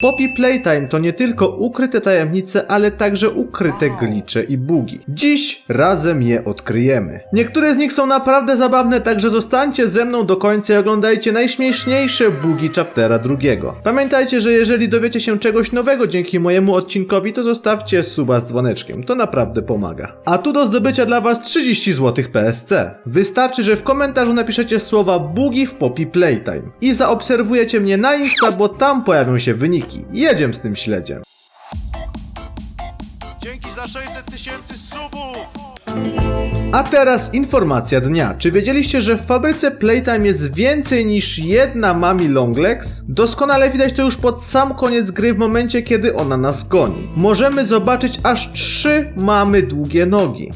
Poppy Playtime to nie tylko ukryte tajemnice, ale także ukryte glicze i bugi. Dziś razem je odkryjemy. Niektóre z nich są naprawdę zabawne, także zostańcie ze mną do końca i oglądajcie najśmieszniejsze bugi chaptera drugiego. Pamiętajcie, że jeżeli dowiecie się czegoś nowego dzięki mojemu odcinkowi, to zostawcie suba z dzwoneczkiem. To naprawdę pomaga. A tu do zdobycia dla was 30 zł PSC. Wystarczy, że w komentarzu napiszecie słowa bugi w Poppy Playtime. I zaobserwujecie mnie na Insta, bo tam pojawią się wyniki. Jedziemy z tym śledziem. Dzięki za 600 tysięcy subów! A teraz informacja dnia. Czy wiedzieliście, że w fabryce Playtime jest więcej niż jedna Mami Longlegs? Doskonale widać to już pod sam koniec gry w momencie, kiedy ona nas goni. Możemy zobaczyć aż trzy mamy długie nogi.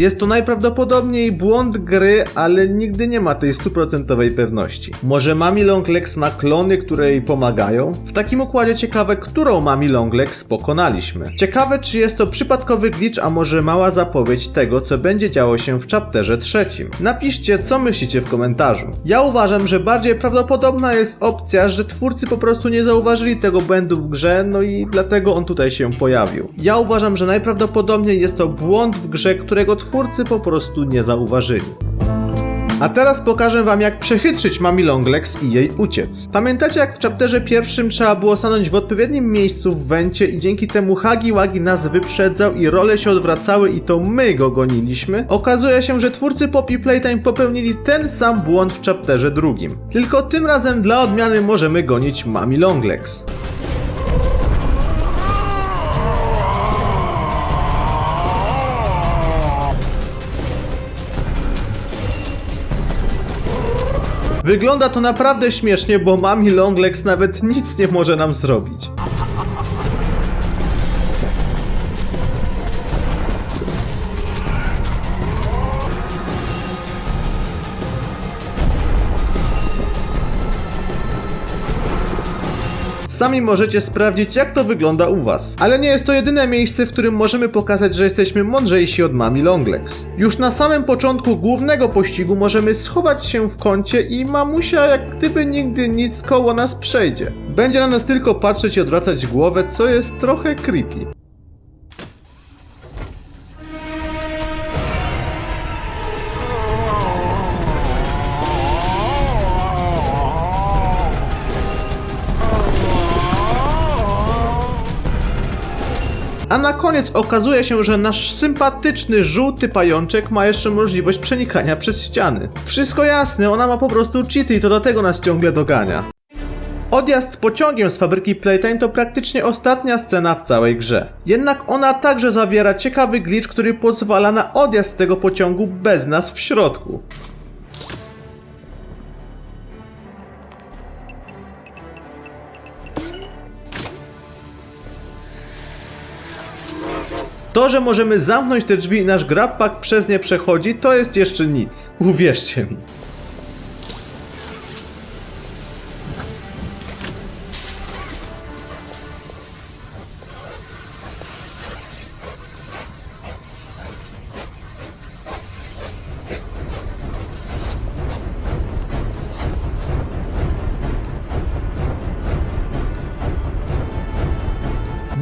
Jest to najprawdopodobniej błąd gry, ale nigdy nie ma tej stuprocentowej pewności. Może Mami Longlegs ma klony, które jej pomagają? W takim układzie ciekawe, którą Mami Longlegs pokonaliśmy. Ciekawe, czy jest to przypadkowy glitch, a może mała zapowiedź tego, co będzie działo się w chapterze trzecim. Napiszcie, co myślicie w komentarzu. Ja uważam, że bardziej prawdopodobna jest opcja, że twórcy po prostu nie zauważyli tego błędu w grze, no i dlatego on tutaj się pojawił. Ja uważam, że najprawdopodobniej jest to błąd w grze, którego twórcy po prostu nie zauważyli. A teraz pokażę wam jak przechytrzyć Mami Longlegs i jej uciec. Pamiętacie jak w chapterze pierwszym trzeba było stanąć w odpowiednim miejscu w wencie i dzięki temu Hagi Wagi nas wyprzedzał i role się odwracały i to my go goniliśmy? Okazuje się, że twórcy Poppy Playtime popełnili ten sam błąd w chapterze drugim. Tylko tym razem dla odmiany możemy gonić Mami Longlegs. Wygląda to naprawdę śmiesznie, bo Mami Longlegs nawet nic nie może nam zrobić. Sami możecie sprawdzić, jak to wygląda u Was. Ale nie jest to jedyne miejsce, w którym możemy pokazać, że jesteśmy mądrzejsi od Mami Longlegs. Już na samym początku głównego pościgu możemy schować się w kącie i mamusia jak gdyby nigdy nic koło nas przejdzie. Będzie na nas tylko patrzeć i odwracać głowę, co jest trochę creepy. A na koniec okazuje się, że nasz sympatyczny żółty pajączek ma jeszcze możliwość przenikania przez ściany. Wszystko jasne, ona ma po prostu cheaty i to dlatego nas ciągle dogania. Odjazd pociągiem z fabryki Playtime to praktycznie ostatnia scena w całej grze. Jednak ona także zawiera ciekawy glitch, który pozwala na odjazd tego pociągu bez nas w środku. To, że możemy zamknąć te drzwi i nasz grabpack przez nie przechodzi, to jest jeszcze nic. Uwierzcie mi.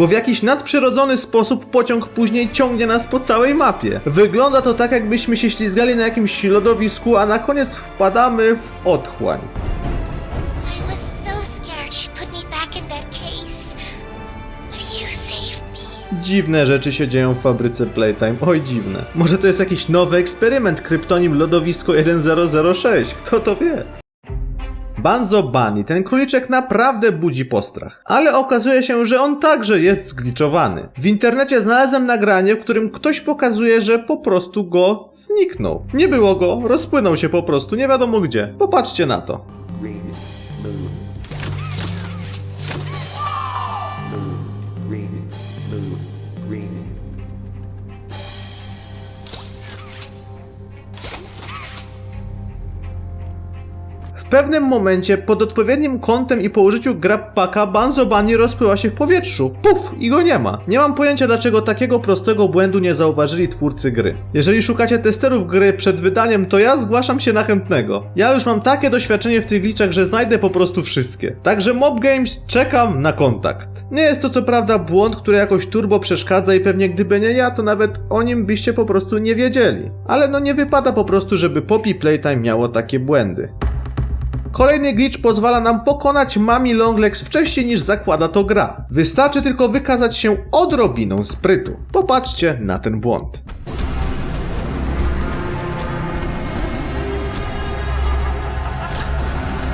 Bo w jakiś nadprzyrodzony sposób pociąg później ciągnie nas po całej mapie. Wygląda to tak, jakbyśmy się ślizgali na jakimś lodowisku, a na koniec wpadamy w otchłań. Dziwne rzeczy się dzieją w fabryce Playtime, oj dziwne. Może to jest jakiś nowy eksperyment, kryptonim Lodowisko 1006, kto to wie? Banzo Bunny, ten króliczek naprawdę budzi postrach. Ale okazuje się, że on także jest zgliczowany. W internecie znalazłem nagranie, w którym ktoś pokazuje, że po prostu go zniknął. Nie było go, rozpłynął się po prostu, nie wiadomo gdzie. Popatrzcie na to. W pewnym momencie, pod odpowiednim kątem i po użyciu grappaka, Banzo Bunny rozpływa się w powietrzu. Puf! I go nie ma. Nie mam pojęcia, dlaczego takiego prostego błędu nie zauważyli twórcy gry. Jeżeli szukacie testerów gry przed wydaniem, to ja zgłaszam się na chętnego. Ja już mam takie doświadczenie w tych glitchach, że znajdę po prostu wszystkie. Także Mob Games czekam na kontakt. Nie jest to co prawda błąd, który jakoś turbo przeszkadza i pewnie gdyby nie ja, to nawet o nim byście po prostu nie wiedzieli. Ale no nie wypada po prostu, żeby Poppy Playtime miało takie błędy. Kolejny glitch pozwala nam pokonać Mami Longlegs wcześniej niż zakłada to gra. Wystarczy tylko wykazać się odrobiną sprytu. Popatrzcie na ten błąd.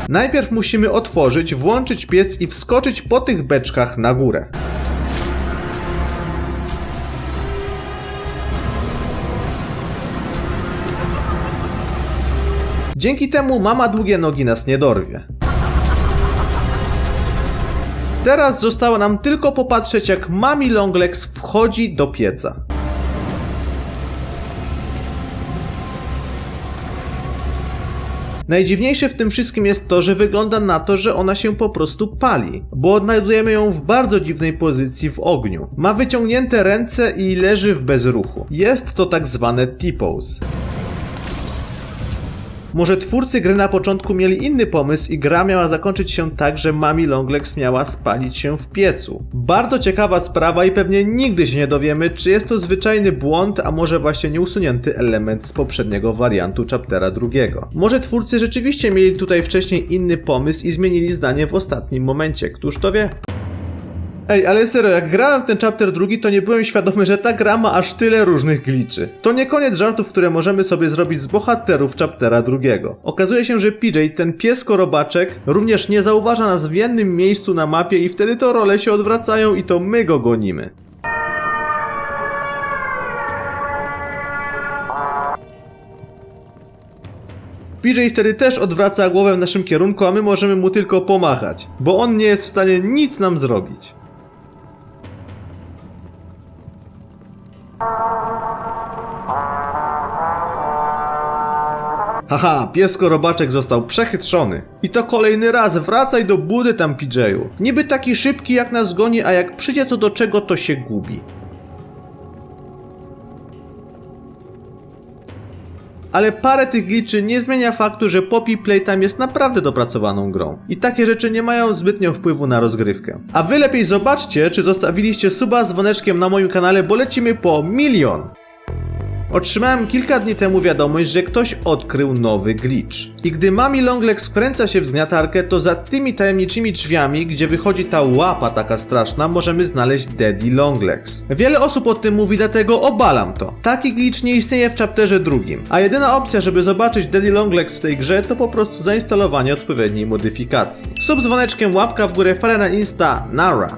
Najpierw musimy otworzyć, włączyć piec i wskoczyć po tych beczkach na górę. Dzięki temu mama długie nogi nas nie dorwie. Teraz zostało nam tylko popatrzeć jak Mami Longlegs wchodzi do pieca. Najdziwniejsze w tym wszystkim jest to, że wygląda na to, że ona się po prostu pali, bo odnajdujemy ją w bardzo dziwnej pozycji w ogniu. Ma wyciągnięte ręce i leży w bezruchu. Jest to tak zwane T-pose. Może twórcy gry na początku mieli inny pomysł i gra miała zakończyć się tak, że Mami Longlegs miała spalić się w piecu. Bardzo ciekawa sprawa i pewnie nigdy się nie dowiemy, czy jest to zwyczajny błąd, a może właśnie nieusunięty element z poprzedniego wariantu chaptera drugiego. Może twórcy rzeczywiście mieli tutaj wcześniej inny pomysł i zmienili zdanie w ostatnim momencie, któż to wie? Ej, ale serio, jak grałem w ten chapter drugi, to nie byłem świadomy, że ta gra ma aż tyle różnych glitchy. To nie koniec żartów, które możemy sobie zrobić z bohaterów chaptera drugiego. Okazuje się, że PJ, ten pies-korobaczek, również nie zauważa nas w jednym miejscu na mapie i wtedy to role się odwracają i to my go gonimy. PJ wtedy też odwraca głowę w naszym kierunku, a my możemy mu tylko pomachać, bo on nie jest w stanie nic nam zrobić. Haha, piesko robaczek został przechytrzony. I to kolejny raz, wracaj do budy tam PJ-u. Niby taki szybki jak nas goni, a jak przyjdzie co do czego to się gubi. ale parę tych glitchy nie zmienia faktu, że Poppy Playtime jest naprawdę dopracowaną grą. I takie rzeczy nie mają zbytnio wpływu na rozgrywkę. A wy lepiej zobaczcie, czy zostawiliście suba z dzwoneczkiem na moim kanale, bo lecimy po milion. Otrzymałem kilka dni temu wiadomość, że ktoś odkrył nowy glitch. I gdy Mami Longlegs wkręca się w zgniatarkę, to za tymi tajemniczymi drzwiami, gdzie wychodzi ta łapa taka straszna, możemy znaleźć Daddy Longlegs. Wiele osób o tym mówi, dlatego obalam to. Taki glitch nie istnieje w chapterze drugim, a jedyna opcja, żeby zobaczyć Daddy Longlegs w tej grze, to po prostu zainstalowanie odpowiedniej modyfikacji. Sub dzwoneczkiem, łapka w górę, wpada na Insta, Nara.